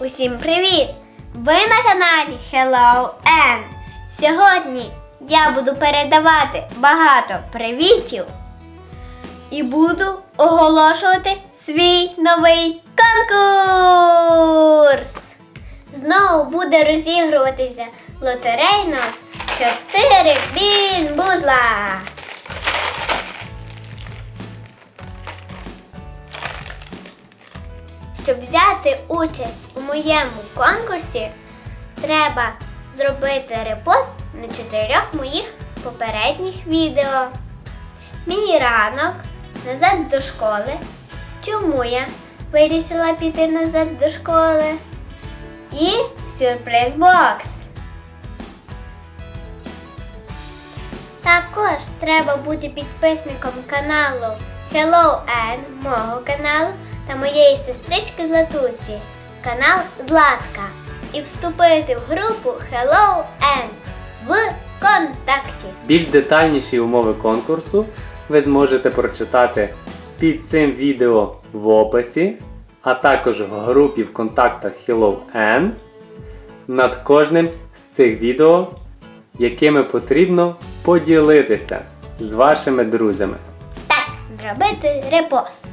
Усім привіт! Ви на каналі Hello N. Сьогодні я буду передавати багато привітів і буду оголошувати свій новий конкурс. Знову буде розігруватися лотерейно 4 бінбузла. Щоб взяти участь у моєму конкурсі, треба зробити репост на чотирьох моїх попередніх відео. Мій ранок назад до школи. Чому я вирішила піти назад до школи? І сюрприз бокс. Також треба бути підписником каналу Hello N, мого каналу та моєї сестрички Златусі, канал Златка. І вступити в групу Hello N в контакті. Більш детальніші умови конкурсу ви зможете прочитати під цим відео в описі, а також в групі в контактах Hello N над кожним з цих відео, якими потрібно поділитися з вашими друзями. Так, зробити репост.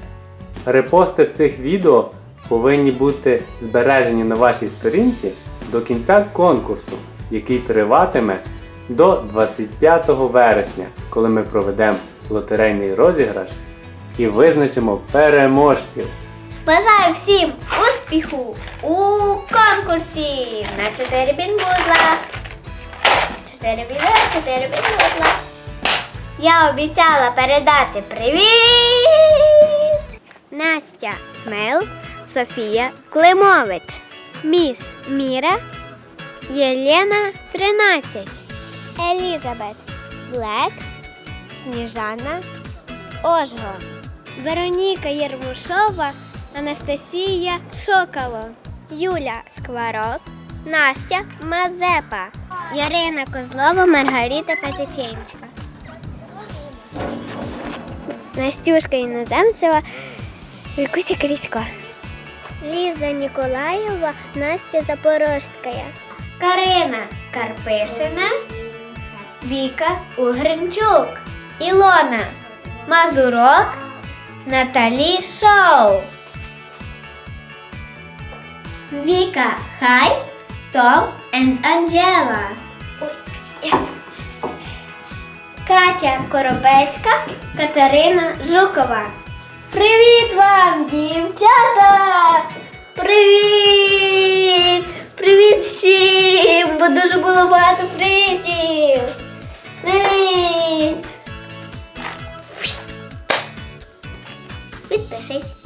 Репости цих відео повинні бути збережені на вашій сторінці до кінця конкурсу, який триватиме до 25 вересня, коли ми проведемо лотерейний розіграш і визначимо переможців. Бажаю всім успіху у конкурсі на 4 бінбузла. 4 бінбузла, 4 бінбузла. Я обіцяла передати привіт! Настя Смел, Софія Климович, Міс Міра, Єлена 13, Елізабет Блек, Сніжана Ожго, Вероніка Єрмушова, Анастасія Шокало, Юля Скворок, Настя Мазепа, Ярина Козлова, Маргарита Петичинська. Настюшка Іноземцева, Вікуся Крісько. Ліза Ніколаєва, Настя Запорожська. Карина Карпишина, Віка Угринчук, Ілона Мазурок, Наталі Шоу. Віка Хай, Том and Анджела. Катя Коробецька, Катерина Жукова. Привіт вам, дівчата! Привіт! Привіт всім! Бо дуже було багато привітів! Привіт! Підпишись.